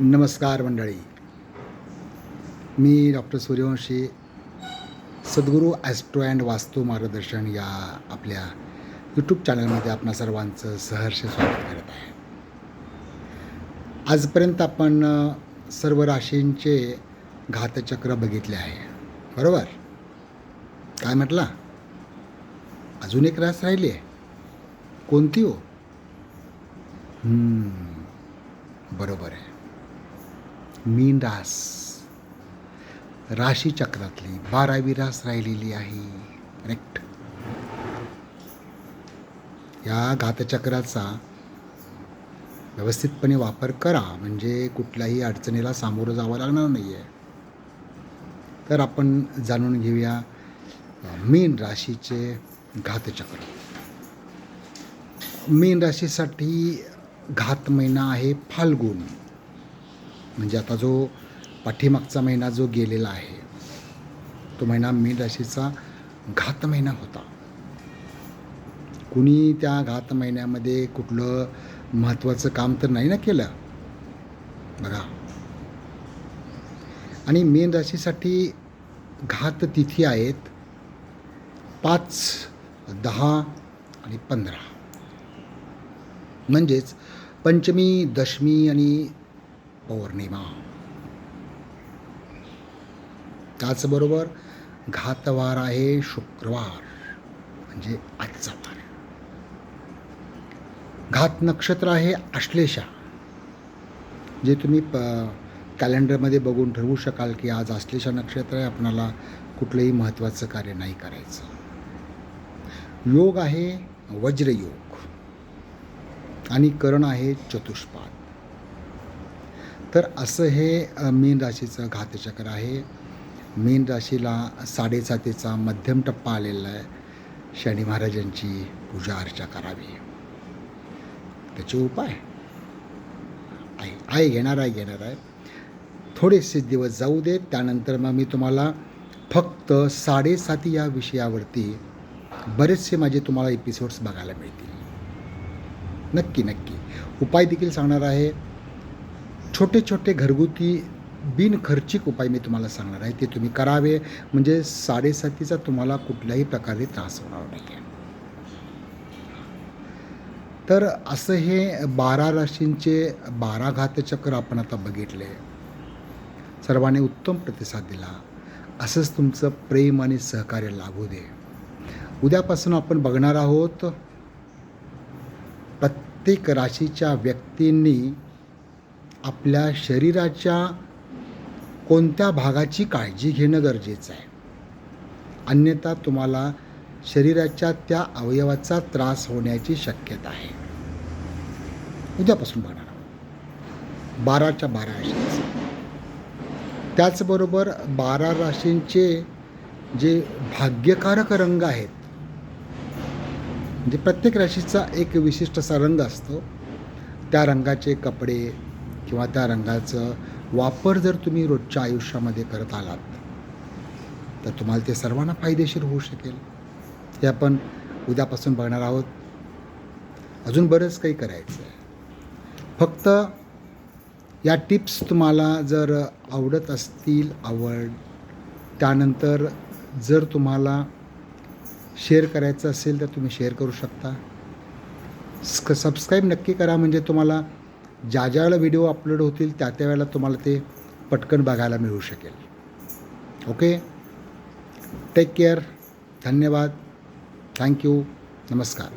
नमस्कार मंडळी. मी doctor Suryavanshi Sadhguru Austro and वास्तू मार्गदर्शन या आपल्या यूट्यूब चॅनलमध्ये आपणा सर्वांचं सहर्ष स्वागत करत आहे. आजपर्यंत आपण सर्व राशींचे घातचक्र बघितले आहे. बरोबर? काय म्हटला? अजून एक रास राहिली आहे. कोणती हो? बरोबर आहे. मीन रास राशीचक्रातली बारावी रास राहिलेली आहे. करेक्ट या घातचक्राचा व्यवस्थितपणे वापर करा. म्हणजे कुठल्याही अडचणीला सामोरं जावं लागणार नाही आहे तर आपण जाणून घेऊया मीन राशीचे घातचक्र मीन राशीसाठी घात महिना आहे फाल्गुन. म्हणजे आता जो पाठीमागचा महिना जो गेलेला आहे तो महिना मीन राशीचा घात महिना होता. कुणी त्या घात महिन्यामध्ये कुठलं महत्त्वाचं काम तर नाही ना केलं? बघा. आणि मीन राशीसाठी घात तिथी आहेत पाच दहा आणि पंधरा. म्हणजेच पंचमी दशमी आणि पौर्णिमा. त्याचबरोबर घातवार आहे शुक्रवार म्हणजे आजचा वार. घात नक्षत्र आहे आश्लेषा जे तुम्ही प कॅलेंडरमध्ये बघून ठरवू शकाल की आज आश्लेषा नक्षत्र आहे आपणाला कुठलंही महत्त्वाचं कार्य नाही करायचं. योग आहे वज्रयोग आणि करण आहे चतुष्पाद. तर असं हे मीन राशीचं घातचक्र आहे. मीन राशीला साडेसातीचा मध्यम टप्पा आलेला आहे. शनी महाराजांची पूजा अर्चा करावी. त्याचे उपाय. आहे आहे घेणार आहे घेणार आहे. थोडेसे दिवस जाऊ देत त्यानंतर मग मी तुम्हाला फक्त साडेसाती या विषयावरती बरेचसे माझे तुम्हाला एपिसोड्स बघायला मिळतील. नक्की नक्की. उपाय देखील सांगणार आहे. छोटे छोटे घरगुती बिनखर्चिक उपाय मी तुम्हाला सांगणार आहे. ते तुम्ही करावे. म्हणजे साडेसातीचा तुम्हाला कुठल्याही प्रकारे त्रास होणार नाही. आहे तर असं हे बारा राशींचे बारा घातचक्र आपण आता बघितले. सर्वांनी उत्तम प्रतिसाद दिला. असंच तुमचं प्रेम आणि सहकार्य लागू दे. उद्यापासून आपण बघणार आहोत प्रत्येक राशीच्या व्यक्तींनी आपल्या शरीराच्या कोणत्या भागाची काळजी घेणं गरजेचं आहे? अन्यथा तुम्हाला शरीराच्या त्या अवयवाचा त्रास होण्याची शक्यता आहे. उद्यापासून बघणार आहोत. बाराच्या बारा राशींचे. त्याचबरोबर बारा राशींचे जे भाग्यकारक रंग आहेत म्हणजे प्रत्येक राशीचा एक विशिष्ट असा रंग असतो. त्या रंगाचे कपडे किंवा त्या रंगाचं वापर जर तुम्ही रोजच्या आयुष्यामध्ये करत आलात तर तुम्हाला ते सर्वांना फायदेशीर होऊ शकेल. हे आपण उद्यापासून बघणार आहोत. अजून बरंच काही करायचं आहे फक्त या टिप्स तुम्हाला जर आवडत असतील आवड त्यानंतर जर तुम्हाला शेअर करायचं असेल तर तुम्ही शेअर करू शकता. स्क सबस्क्राईब नक्की करा म्हणजे तुम्हाला ज्या ज्या वेळेला व्हिडिओ अपलोड होतील त्या त्या वेळेला तुम्हाला ते पटकन बघायला मिळू शकेल. ओके टेक केअर धन्यवाद. थँक्यू नमस्कार.